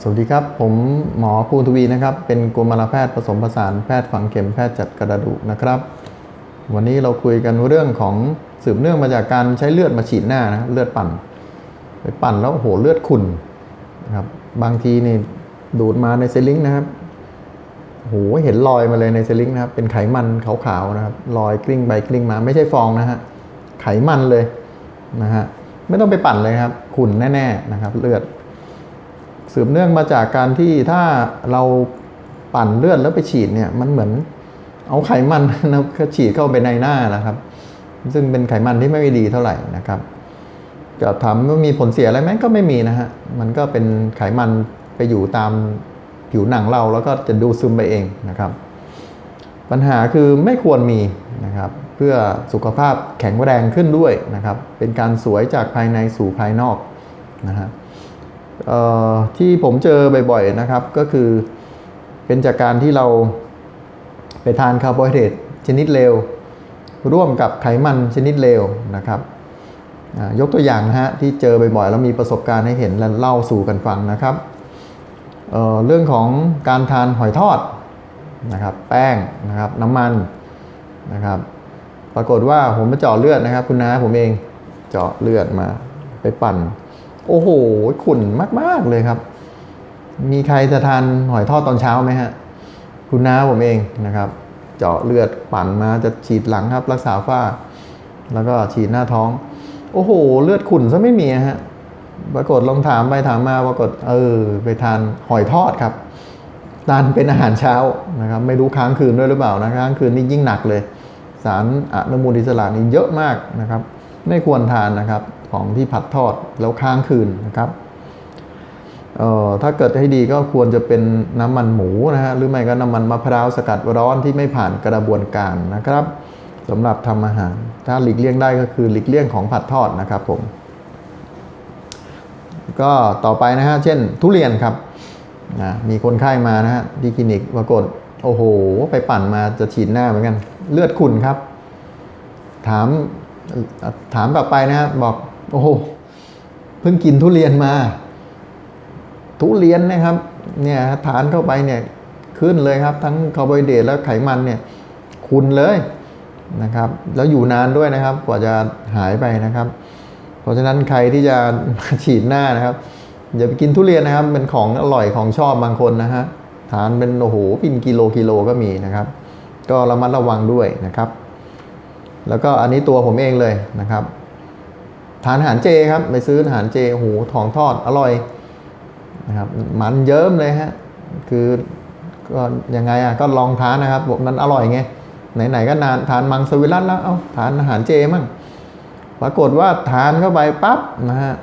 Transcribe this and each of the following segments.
สวัสดีครับ ผมหมอภูทวีนะครับ เป็นกุมารแพทย์ผสมผสานแพทย์ฝังเข็มแพทย์จัดกระดูกนะครับ วันนี้เราคุยกันเรื่องของสืบเนื่องมาจากการใช้เลือดมาฉีดหน้านะเลือดปั่น ไปปั่นแล้วโหเลือดขุ่นนะครับบางทีนี่ดูดมาในเซลิงนะครับโอ้โหเห็นรอยมาเลยในเซลิงนะครับ เป็นไขมันขาวๆนะครับรอยกลิ้งไปกลิ้งมาไม่ใช่ฟองนะฮะไขมันเลยนะฮะไม่ต้องไปปั่นเลยครับขุ่นแน่ๆนะครับ เลือด สืบเนื่องมาจากการที่ถ้าเราปั่นเลือดแล้วไปฉีดเนี่ยมันเหมือนเอาไขมันนะฉีดเข้าไปในหน้านะครับ ซึ่งเป็นไขมันที่ไม่ดีเท่าไหร่นะครับจะถามว่ามีผลเสียอะไรไหมก็ไม่มีนะฮะมันก็เป็นไขมันไปอยู่ตามผิวหนังเราแล้วก็จะดูซึมไปเองนะครับ ปัญหาคือไม่ควรมีนะครับ เพื่อสุขภาพแข็งแรงขึ้นด้วยนะครับ เป็นการสวยจากภายในสู่ภายนอกนะฮะเอ่อ ที่ผมเจอบ่อยๆนะครับก็คือเป็นจากการที่เราไปทานคาร์โบไฮเดรตชนิดเลวร่วมกับไขมันชนิดเลวนะครับยกตัวอย่างนะฮะที่เจอบ่อยๆแล้วมีประสบการณ์ให้เห็นและเล่าสู่กันฟังนะครับเเรื่องของการทานหอยทอดนะครับ แป้งนะครับน้ำมันนะครับ ปรากฏว่าผมไปเจาะเลือดนะครับ คุณน้าผมเองเจาะเลือดมาไปปั่น โอ้โห ขุ่นมาก ๆ เลยครับ มีใครจะทานหอยทอดตอนเช้าไหมฮะ คุณน้าผมเองนะครับ เจาะเลือดปั่นมาจะฉีดหลังครับ รักษาฝ้า แล้วก็ฉีดหน้าท้อง โอ้โห เลือดขุ่นซะไม่มีฮะ ปรากฏลองถามไปถามมาปรากฏเออ ไปทานหอยทอดครับทานเป็นอาหารเช้านะครับ ไม่รู้ค้างคืนด้วยหรือเปล่านะค้างคืนนี่ยิ่งหนักเลย สารอนุมูลอิสระนี่เยอะมากนะครับ ไม่ควรทานนะครับของที่ผัดทอดแล้วค้างคืนนะครับเอ่อถ้าเกิดให้ดีก็ควรจะเป็นน้ำมันหมูนะฮะหรือไม่ก็น้ำมันมะพร้าวสกัดร้อนที่ไม่ผ่านกระบวนการนะครับสำหรับทำอาหาร ถ้าหลีกเลี่ยงได้ก็คือหลีกเลี่ยงของผัดทอดนะครับผม ก็ต่อไปนะฮะเช่นทุเรียนครับนะมีคนไข้มานะฮะที่คลินิกปรากฏโอ้โห ไปปั่นมาจะฉีดหน้าเหมือนกัน เลือดขุ่นครับ ถามถามกลับไปนะครับบอก โอ้โหเพิ่งกินทุเรียนมา ทุเรียนนะครับ เนี่ยทานเข้าไปเนี่ยขึ้นเลยครับ ทั้งคาร์โบไฮเดรตและไขมันเนี่ยคุณเลยนะครับ แล้วอยู่นานด้วยนะครับ กว่าจะหายไปนะครับ เพราะฉะนั้นใครที่จะมาฉีดหน้านะครับอย่าไปกินทุเรียนนะครับ เป็นของอร่อยของชอบบางคนนะฮะทานเป็นโอ้โหเป็นกิโลกิโลก็มีนะครับ ก็ระมัดระวังด้วยนะครับ แล้วก็อันนี้ตัวผมเองเลยนะครับ ทานอาหารเจครับไปซื้ออาหารเจโหทองทอดอร่อยนะครับมันเยิ้มเลยฮะคือก็ยังไงอะก็ลองทานนะครับมันอร่อยไงไหนๆก็นานทานมังสวิรัตแล้วเอ้าทานอาหารเจมั่งปรากฏว่าทานเข้าไปปั๊บนะฮะ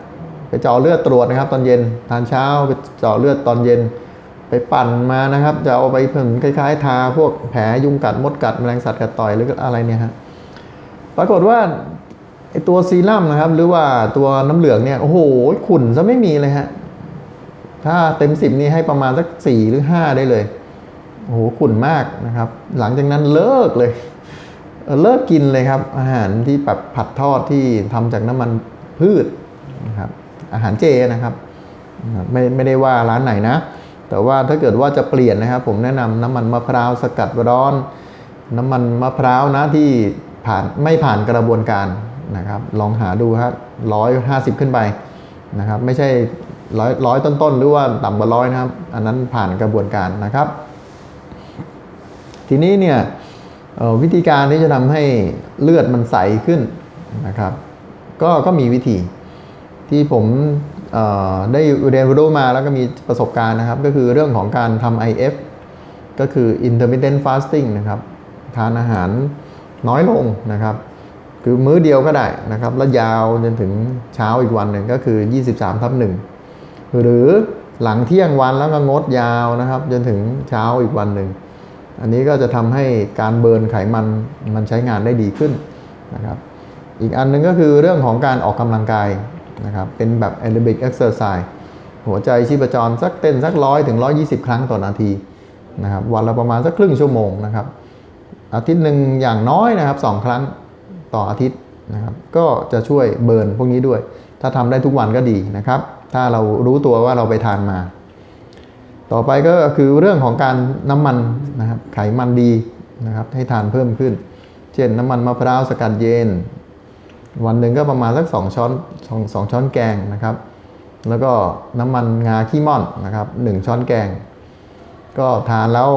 ไปเจาะเลือดตรวจนะครับ ตอนเย็นทานเช้าไปเจาะเลือดตอนเย็น ไปปั่นมานะครับ จะเอาไปผึ่งคล้ายๆ ทาพวกแผลยุงกัดมดกัดแมลงสัตว์กัดต่อยหรืออะไรเนี่ยฮะปรากฏว่า ไอตัวซีรั่มนะครับ หรือว่าตัวน้ำเหลืองเนี่ยโอ้โหขุ่นซะไม่มีเลยฮะถ้าเต็มสิบนี่ให้ประมาณสักสี่หรือห้าได้เลยโอ้โหขุ่นมากนะครับ หลังจากนั้นเลิกเลยเลิกกินเลยครับ อาหารที่แบบผัดทอดที่ทำจากน้ำมันพืชนะครับอาหารเจนะครับไม่ไม่ได้ว่าร้านไหนนะ แต่ว่าถ้าเกิดว่าจะเปลี่ยนนะครับ ผมแนะนำน้ำมันมะพร้าวสกัดร้อน น้ำมันมะพร้าวนะที่ผ่านไม่ผ่านกระบวนการ นะครับลองหาดูครับร้อยห้าสิบขึ้นไปนะครับไม่ใช่ร้อยร้อยต้นๆ หรือว่าต่ำกว่าร้อยนะครับ อันนั้นผ่านกระบวนการนะครับ ทีนี้เนี่ยวิธีการที่จะทำให้เลือดมันใสขึ้นนะครับ ก็ก็มีวิธีที่ผมได้เรียนรู้มาแล้วก็มีประสบการณ์นะครับ ก็คือเรื่องของการทำ IF ก็คือ intermittent fasting นะครับ ทานอาหารน้อยลงนะครับ คือมื้อเดียวก็ได้นะครับ แล้วยาวจนถึงเช้าอีกวันหนึ่งก็คือ 23ทับหนึ่งหรือหลังเที่ยงวันแล้วก็งดยาวนะครับ จนถึงเช้าอีกวันหนึ่งอันนี้ก็จะทำให้การเบิร์นไขมันมันใช้งานได้ดีขึ้นนะครับ อีกอันหนึงก็คือเรื่องของการออกกำลังกายนะครับ เป็นแบบ aerobic exercise หัวใจชีพจรสักเต้นสักร้อยถึงร้อยี่สิบครั้งต่อนาทีนะครับ วันละประมาณสักครึ่งชั่วโมงนะครับ อาทิตย์หนึ่งอย่างน้อยนะครับสองครั้ง ต่ออาทิตย์นะครับก็จะช่วยเบิร์นพวกนี้ด้วย ถ้าทำได้ทุกวันก็ดีนะครับ ถ้าเรารู้ตัวว่าเราไปทานมา ต่อไปก็คือเรื่องของการน้ำมันนะครับไขมันดีนะครับให้ทานเพิ่มขึ้น เช่นน้ำมันมะพร้าวสกัดเย็น วันหนึ่งก็ประมาณสักสองช้อนสองช้อนแกงนะครับ แล้วก็น้ำมันงาขี้ม่อนนะครับหนึ่งช้อนแกง ก็ทานแล้ว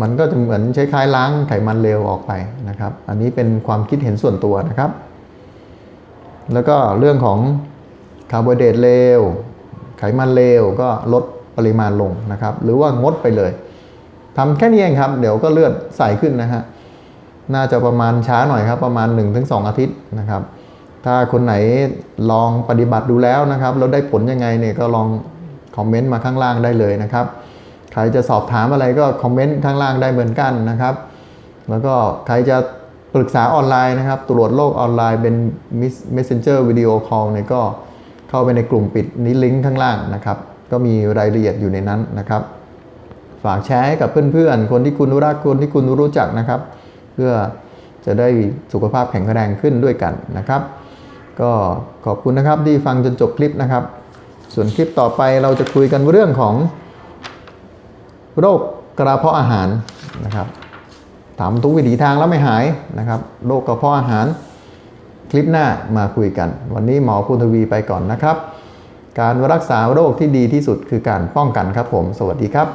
มันก็จะเหมือนใช้คล้ายล้างไขมันเลวออกไปนะครับ อันนี้เป็นความคิดเห็นส่วนตัวนะครับ แล้วก็เรื่องของคาร์โบไฮเดรตเลวไขมันเลวก็ลดปริมาณลงนะครับ หรือว่างดไปเลยทำแค่นี้เองครับ เดี๋ยวก็เลือดใสขึ้นนะฮะน่าจะประมาณช้าหน่อยครับ ประมาณ 1-2 อาทิตย์นะครับ ถ้าคนไหนลองปฏิบัติดูแล้วนะครับแล้วได้ผลยังไงเนี่ยก็ลองคอมเมนต์มาข้างล่างได้เลยนะครับ ใครจะสอบถามอะไรก็คอมเมนต์ข้างล่างได้เหมือนกันนะครับ แล้วก็ใครจะปรึกษาออนไลน์นะครับ ตรวจโรคออนไลน์เป็น Messenger Video Call เนี่ยก็เข้าไปในกลุ่มปิดนี้ลิงก์ข้างล่างนะครับ ก็มีรายละเอียดอยู่ในนั้นนะครับ ฝากแชร์ให้กับเพื่อนๆ คนที่คุณรักคนที่คุณรู้จักนะครับ เพื่อจะได้สุขภาพแข็งแรงขึ้นด้วยกันนะครับ ก็ขอบคุณนะครับที่ฟังจนจบคลิปนะครับ ส่วนคลิปต่อไปเราจะคุยกันเรื่องของ โรคกระเพาะอาหารนะครับถามทุกวิถีทางแล้วไม่หายนะครับโรคกระเพาะอาหาร คลิปหน้ามาคุยกัน วันนี้หมอภูทวีไปก่อนนะครับ การรักษาโรคที่ดีที่สุดคือการป้องกันครับผม สวัสดีครับ